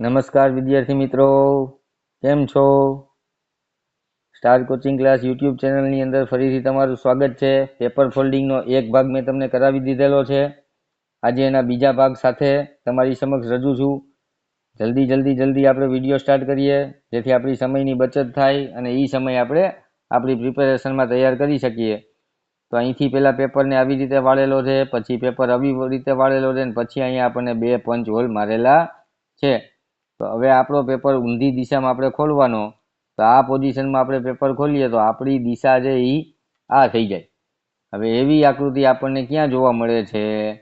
નમસ્કાર વિદ્યાર્થી મિત્રો, કેમ છો? સ્ટાર કોચિંગ ક્લાસ યુટ્યુબ ચેનલની અંદર ફરીથી તમારું સ્વાગત છે. પેપર ફોલ્ડિંગનો એક ભાગ મેં તમને કરાવી દીધેલો છે. આજે એના બીજા ભાગ સાથે તમારી સમક્ષ રજૂ છું. જલ્દી જલ્દી જલ્દી આપણે વીડિયો સ્ટાર્ટ કરીએ, જેથી આપણી સમયની બચત થાય અને એ સમય આપણે આપણી પ્રિપેરેશનમાં તૈયાર કરી શકીએ. તો અહીંથી પહેલાં પેપરને આવી રીતે વાળેલો છે, પછી પેપર આવી રીતે વાળેલો છે અને પછી અહીંયા આપણને બે પંચ હોલ મારેલા છે. તો હવે આપણો પેપર ઊંધી દિશામાં આપણે ખોલવાનો, તો આ પોઝિશનમાં આપણે પેપર ખોલીએ તો આપણી દિશા છે એ આ થઈ જાય. હવે એવી આકૃતિ આપણને ક્યાં જોવા મળે છે?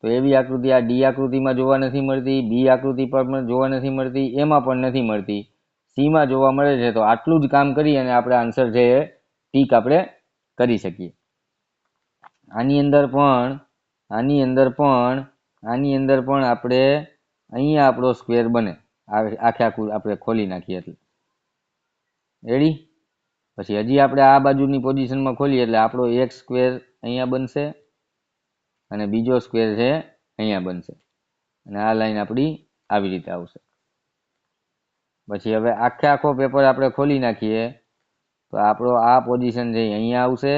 તો એવી આકૃતિ આ ડી આકૃતિમાં જોવા નથી મળતી, બી આકૃતિ પર પણ જોવા નથી મળતી, એમાં પણ નથી મળતી. સીમાં જોવા મળે છે તો આટલું જ કામ કરી અને આપણે આન્સર છે એ ટીક આપણે કરી શકીએ. આની અંદર પણ, આની અંદર પણ, આની અંદર પણ આપણે અહીંયા આપણો સ્ક્વેર બને. આખે આખું આપણે ખોલી નાખીએ એટલે. રેડી પછી હજી આપણે આ બાજુની પોઝિશનમાં ખોલીએ એટલે આપણો એક સ્ક્વેર અહીંયા બનશે અને બીજો સ્ક્વેર છે અહીંયા બનશે. અને આ લાઈન આપણી આવી રીતે આવશે. પછી હવે આખે આખો પેપર આપણે ખોલી નાખીએ તો આપણો આ પોઝિશન છે અહીંયા આવશે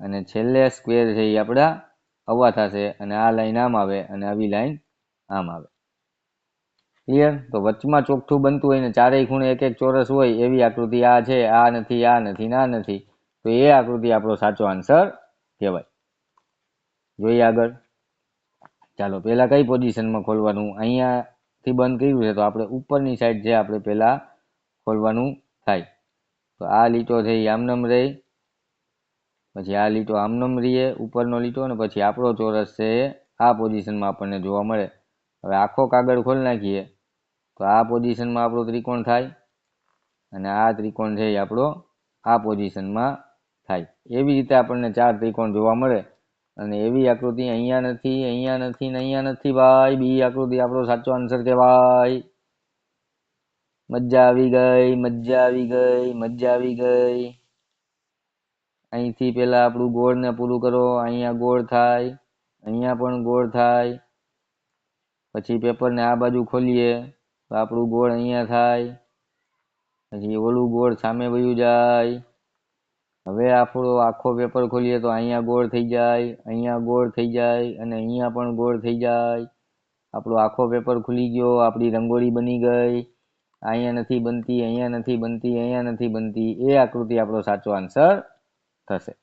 અને છેલ્લે સ્ક્વેર છે એ આપણા આવા થશે અને આ લાઈન આમ આવે અને આવી લાઈન આમ આવે. ક્લિયર તો વચમાં ચોખ્ઠું બનતું હોય ને ચારેય ખૂણે એક એક ચોરસ હોય, એવી આકૃતિ આ છે, આ નથી આ નથી, ના નથી. તો એ આકૃતિ આપણો સાચો આન્સર કહેવાય. જોઈએ આગળ. ચાલો પેલા કઈ પોઝિશનમાં ખોલવાનું? અહીંયાથી બંધ કર્યું છે, તો આપણે ઉપરની સાઈડ જે આપણે પેલા ખોલવાનું થાય. તો આ લીટો છે, એ આમનમ રહે પછી આ લીટો આમનમ રહીએ ઉપરનો લીટો, અને પછી આપણો ચોરસ છે એ આ પોઝિશનમાં આપણને જોવા મળે. હવે આખો કાગળ ખોલી નાખીએ. તો આ પોઝિશનમાં આપણો ત્રિકોણ થાય અને આ ત્રિકોણ છે એ આપણો, આ પોઝિશનમાં થાય. એવી રીતે આપણને ચાર ત્રિકોણ જોવા મળે. અને એવી આકૃતિ અહીંયા નથી અહીંયા નથી ને અહીંયા નથી ભાઈ. બી આકૃતિ આપણો સાચો આન્સર કહેવાય. મજા આવી ગઈ, મજા આવી ગઈ, મજા આવી ગઈ. અહીંથી પેલા આપણું ગોળ ને પૂરું કરો. અહીંયા ગોળ થાય, અહીંયા પણ ગોળ થાય. પછી પેપરને આ બાજુ ખોલીએ. આપણું ગોળ અહીંયા થાય, પછી ઓલું ગોળ સામે વયું જાય. હવે આપણો આખો પેપર ખોલીએ તો અહીંયા ગોળ થઈ જાય, અહીંયા ગોળ થઈ જાય અને અહીંયા પણ ગોળ થઈ જાય. આપણો આખો પેપર ખુલી ગયો, આપણી રંગોળી બની ગઈ. અહીંયા નથી બનતી, અહીંયા નથી બનતી, અહીંયા નથી બનતી. એ આકૃતિ આપણો સાચો આન્સર થશે.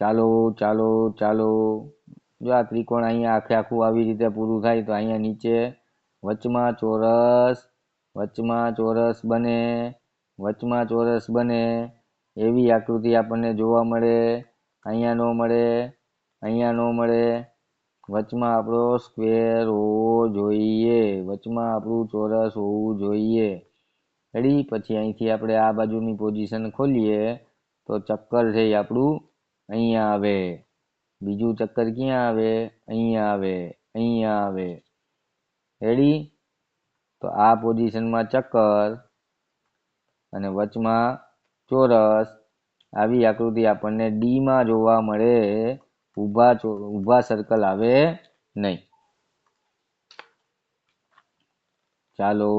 ચાલો ચાલો ચાલો. જો આ ત્રિકોણ અહીંયા આખે આખું આવી રીતે પૂરું થાય તો અહીંયા નીચે વચમાં ચોરસ વચમાં ચોરસ બને, વચમાં ચોરસ બને. એવી આકૃતિ આપણને જોવા મળે. અહીંયા નો મળે, અહીંયા ન મળે. વચમાં આપણો સ્ક્વેર હોવો જોઈએ. વચમાં આપણું ચોરસ હોવું જોઈએ. રેડી પછી અહીંથી આપણે આ બાજુની પોઝિશન ખોલીએ તો ચક્કર છે આપણું અહીંયા આવે. બીજું ચક્કર ક્યાં આવે? અહીંયા આવે અહીંયા આવે. રેડી તો આ પોઝિશનમાં ચક્કર અને વચમાં ચોરસ. આવી આકૃતિ આપણને ડીમાં જોવા મળે. ઊભા ઊભા સર્કલ આવે નહીં. ચાલો,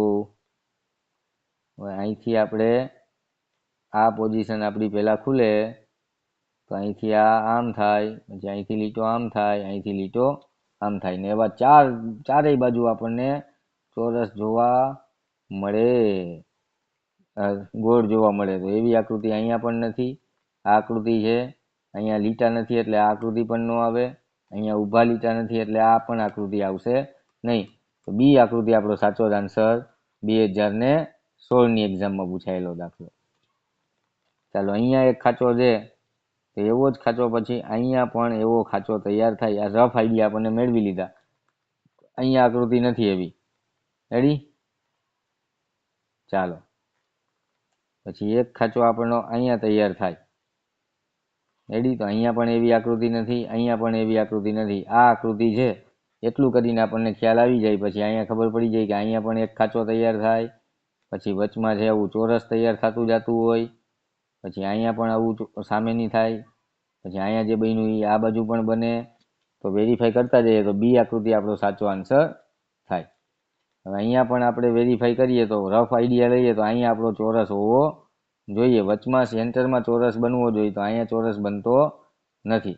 હવે અહીંથી આપણે આ પોઝિશન આપણી પહેલાં ખુલે. તો અહીંથી આ આમ થાય, પછી અહીંથી લીટો આમ થાય, અહીંથી લીટો આમ થાય ને એવા ચાર, ચારેય બાજુ આપણને ચોરસ જોવા મળે. ગોળ જોવા મળે. તો એવી આકૃતિ અહીંયા પણ નથી. આ આકૃતિ છે. અહીંયા લીટા નથી એટલે આ આકૃતિ પણ ન આવે. અહીંયા ઊભા લીટા નથી એટલે આ પણ આકૃતિ આવશે નહીં. તો બી આકૃતિ આપણો સાચો જ આન્સર બે હજાર ને સોળની એક્ઝામમાં પૂછાયેલો દાખલો. ચાલો અહીંયા એક ખાચો છે. તો એવો જ ખાંચો પછી અહીંયા પણ એવો ખાંચો તૈયાર થાય. આ રફ આઈડિયા આપણને મેળવી લીધા. અહીંયા આકૃતિ નથી એવી. રેડી ચાલો. પછી એક ખાંચો આપણનો અહીંયા તૈયાર થાય. રેડી તો અહીંયા પણ એવી આકૃતિ નથી, અહીંયા પણ એવી આકૃતિ નથી. આ આકૃતિ છે, એટલું કરીને આપણને ખ્યાલ આવી જાય. પછી અહીંયા ખબર પડી જાય કે અહીંયા પણ એક ખાંચો તૈયાર થાય. પછી વચમાં છે આવું ચોરસ તૈયાર થતું જતું હોય પછી અહીંયા પણ આવું સામેની થાય. પછી અહીંયા જે બન્યું એ આ બાજુ પણ બને. તો તો વેરીફાઈ કરતા જઈએ તો બી આકૃતિ આપણો સાચો આન્સર થાય. હવે અહીંયા પણ આપણે વેરીફાઈ કરીએ તો રફ આઈડિયા લઈએ તો અહીંયા આપણો ચોરસ હોવો જોઈએ. વચમાં સેન્ટરમાં ચોરસ બનવો જોઈએ તો અહીંયા ચોરસ બનતો નથી.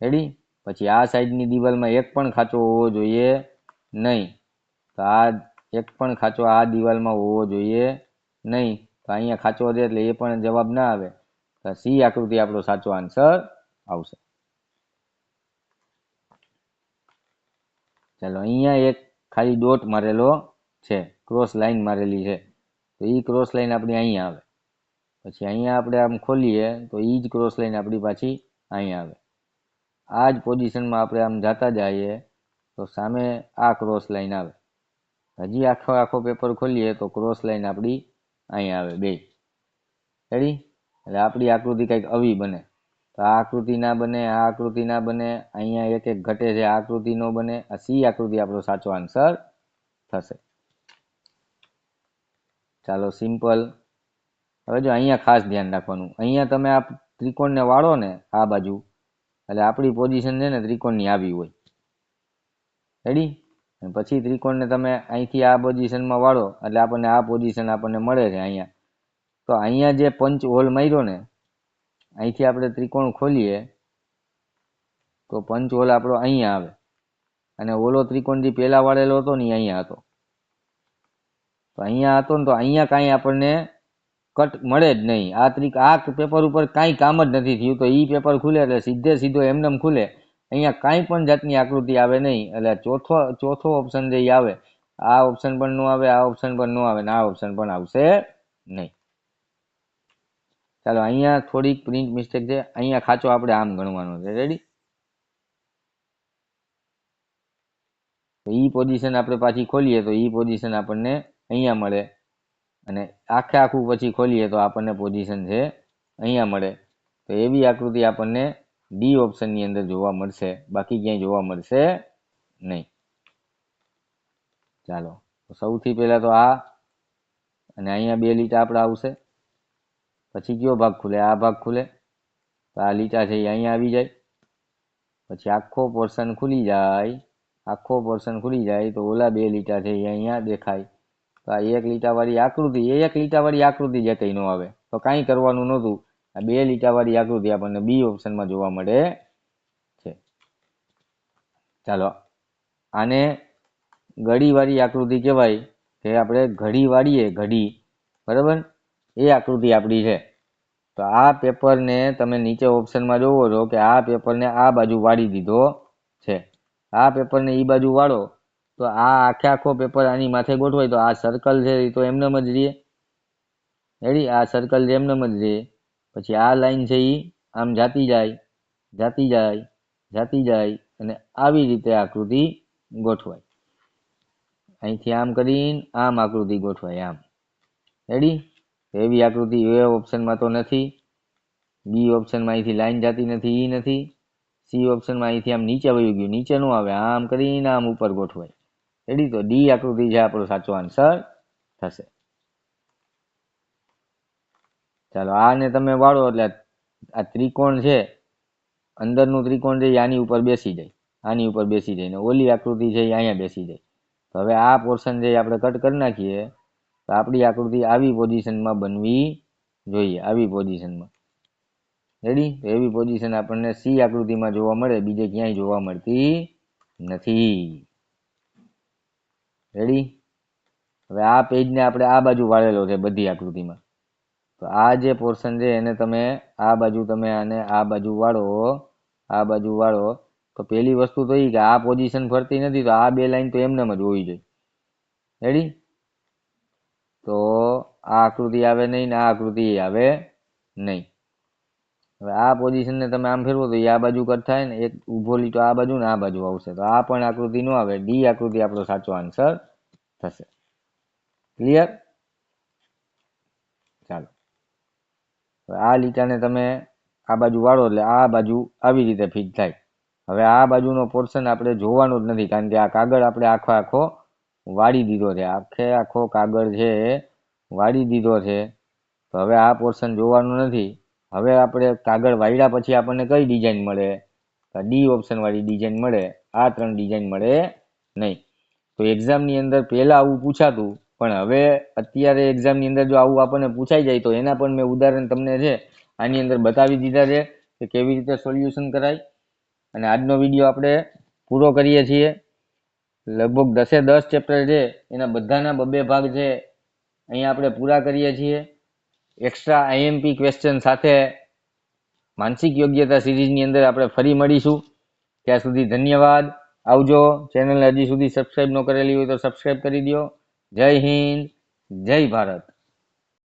રેડી પછી આ સાઈડની દિવાલમાં એક પણ ખાંચો હોવો જોઈએ નહીં. તો આ એક પણ ખાંચો આ દિવાલમાં હોવો જોઈએ નહીં. તો અહીંયા ખાંચો છે એટલે એ પણ જવાબ ના આવે. તો સી આકૃતિ આપણો સાચો આન્સર આવશે. ચાલો, અહીંયા એક ખાલી ડોટ મારેલો છે ક્રોસ લાઈન મારેલી છે. તો એ ક્રોસ લાઈન આપણી અહીંયા આવે. પછી અહીંયા આપણે આમ ખોલીએ, તો એ જ ક્રોસ લાઈન આપણી પાછી અહીંયા આવે. આ જ પોઝિશનમાં આપણે આમ જતા જઈએ, તો સામે આ ક્રોસ લાઈન આવે. હજી આખો આખો પેપર ખોલીએ, તો ક્રોસ લાઈન આપણી અહીંયા આવે, બે. રેડી એટલે આપણી આકૃતિ કંઈક આવી બને. તો આ આકૃતિ ના બને, આ આકૃતિ ના બને, અહીંયા એક એક ઘટે છે આકૃતિ નો બને, આ સી આકૃતિ આપણો સાચો આન્સર થશે. ચાલો સિમ્પલ હવે જો અહીંયા ખાસ ધ્યાન રાખવાનું. અહીંયા તમે આ ત્રિકોણને વાળો ને આ બાજુ, એટલે આપણી પોઝિશન છે ને ત્રિકોણની આવી હોય. રેડી પછી ત્રિકોણને તમે અહીંથી આ પોઝિશનમાં વાળો, એટલે આપણને આ પોઝિશન આપણને મળે છે અહીંયા. તો અહીંયા જે પંચ હોલ માર્યો ને, અહીંથી આપણે ત્રિકોણ ખોલીએ, તો પંચ હોલ આપણો અહીંયા આવે. અને ઓલો ત્રિકોણ જે પહેલાં વાળેલો હતો ને અહીંયા હતો. તો અહીંયા હતો ને, તો અહીંયા કાંઈ આપણને કટ મળે જ નહીં. આ ત્રિક, આ પેપર ઉપર કાંઈ કામ જ નથી થયું. તો એ પેપર ખુલે એટલે સીધે સીધો એમનેમ ખુલે. અહીંયા કાંઈ પણ જાતની આકૃતિ આવે નહીં. એટલે ચોથો ચોથો ઓપ્શન જે આવે, આ ઓપ્શન પણ ન આવે, આ ઓપ્શન પણ ન આવે, ને આ ઓપ્શન પણ આવશે નહીં. ચાલો, અહીંયા થોડીક પ્રિન્ટ મિસ્ટેક છે. અહીંયા ખાચો આપણે આમ ગણવાનો છે. રેડી તો ઈ પોઝિશન આપણે પાછી ખોલીએ તો ઈ પોઝિશન આપણને અહીંયા મળે. અને આખે આખું પછી ખોલીએ તો આપણને પોઝિશન છે અહીંયા મળે. તો એવી આકૃતિ આપણને ડી ઓપ્શનની અંદર જોવા મળશે. બાકી ક્યાંય જોવા મળશે નહીં. ચાલો સૌથી પહેલાં તો આ અને અહીંયા બે લીટા આપણે આવશે. પછી કયો ભાગ ખુલે? આ ભાગ ખુલે. તો આ લીટા છે એ અહીંયા આવી જાય. પછી આખો પોર્શન ખુલી જાય. આખો પોર્શન ખુલી જાય તો ઓલા બે લીટા છે એ અહીંયા દેખાય. તો આ એક લીટાવાળી આકૃતિ, એ એક લીટાવાળી આકૃતિ જે કંઈ ન આવે. તો કાંઈ કરવાનું નહોતું. આ બે લીટાવાળી આકૃતિ આપણને બી ઓપ્શનમાં જોવા મળે છે. ચાલો, આને ઘડીવાળી આકૃતિ કહેવાય કે આપણે ઘડી વાળીએ, ઘડી, બરાબર? એ આકૃતિ આપણી છે. તો આ પેપરને તમે નીચે ઓપ્શનમાં જોવો છો કે આ પેપરને આ બાજુ વાળી દીધો છે. આ પેપરને એ બાજુ વાળો, તો આ આખે આખો પેપર આની માથે ગોઠવાય. તો આ સર્કલ છે એ તો એમને જ રહીએ રેડી આ સર્કલ એમને જ રહે પછી આ લાઈન છે એ આમ જાતી જાય જાતી જાય જાતી જાય અને આવી રીતે આકૃતિ ગોઠવાય. અહીંથી આમ કરીને આમ આકૃતિ ગોઠવાય આમ. રેડી એવી આકૃતિ એ ઓપ્શનમાં તો નથી. બી ઓપ્શનમાં અહીંથી લાઈન જાતી નથી એ નથી. સી ઓપ્શનમાં અહીંથી આમ નીચે વયું ગયું, નીચે નું આવે, આમ કરીને આમ ઉપર ગોઠવાય. રેડી તો ડી આકૃતિ છે આપણો સાચો આન્સર થશે. ચાલો, આને તમે વાળો એટલે આ ત્રિકોણ છે, અંદરનું ત્રિકોણ છે આની ઉપર બેસી જાય. આની ઉપર બેસી જાય ને ઓલી આકૃતિ છે, એ અહીંયા બેસી જાય. તો હવે આ પોર્શન જે આપણે કટ કરી નાખીએ, તો આપણી આકૃતિ આવી પોઝિશનમાં બનવી જોઈએ, આવી પોઝિશનમાં રેડી તો એવી પોઝિશન આપણને સી આકૃતિમાં જોવા મળે, બીજે ક્યાંય જોવા મળતી નથી. રેડી હવે આ પેજને આપણે આ બાજુ વાળેલો છે બધી આકૃતિમાં. તો આ જે પોર્શન છે એને તમે આ બાજુ તમે આને આ બાજુ વાળો, આ બાજુ વાળો, તો પહેલી વસ્તુ તો એ કે આ પોઝિશન ફરતી નથી તો આ બે લાઈન તો એમને જ હોવી જોઈએ રેડી તો આ આકૃતિ આવે નહીં ને આ આકૃતિ આવે નહીં. હવે આ પોઝિશનને તમે આમ ફેરવો તો એ આ બાજુ કટ થાય ને એક ઊભો લીટો આ બાજુ ને આ બાજુ આવશે. તો આ પણ આકૃતિ ન આવે, ડી આકૃતિ આપણો સાચો આન્સર થશે. ક્લિયર ચાલો. આ લીટાને તમે આ બાજુ વાળો એટલે આ બાજુ આવી રીતે ફિટ થાય. હવે આ બાજુનો પોર્શન આપણે જોવાનો જ નથી, કારણ કે આ કાગળ આપણે આખો આખો વાળી દીધો છે. આખે આખો કાગળ છે વાળી દીધો છે. તો હવે આ પોર્શન જોવાનું નથી. હવે આપણે કાગળ વાળ્યા પછી આપણને કઈ ડિઝાઇન મળે? ડી ઓપ્શન વાળી ડિઝાઇન મળે. આ ત્રણ ડિઝાઇન મળે નહીં. તો એક્ઝામની અંદર પહેલાં આવું પૂછાતું પણ હવે અત્યારે એક્ઝામની અંદર જો આવું આપણને પૂછાઈ જાય તો એના પણ મેં ઉદાહરણ તમને છે, આની અંદર બતાવી દીધા છે કે કેવી રીતે સોલ્યુશન કરાય. અને આજનો વીડિયો આપણે પૂરો કરીએ છીએ. લગભગ દસે દસ ચેપ્ટર છે, એના બધાના બબે ભાગ છે. અહીંયા આપણે પૂરા કરીએ છીએ. એક્સ્ટ્રા આઈએમપી ક્વેશ્ચન સાથે માનસિક યોગ્યતા સિરીઝની અંદર આપણે ફરી મળીશું. ત્યાં સુધી ધન્યવાદ. આવજો. ચેનલને હજી સુધી સબસ્ક્રાઈબ ન કરેલી હોય તો સબસ્ક્રાઈબ કરી દો જય હિન્દ જય ભારત.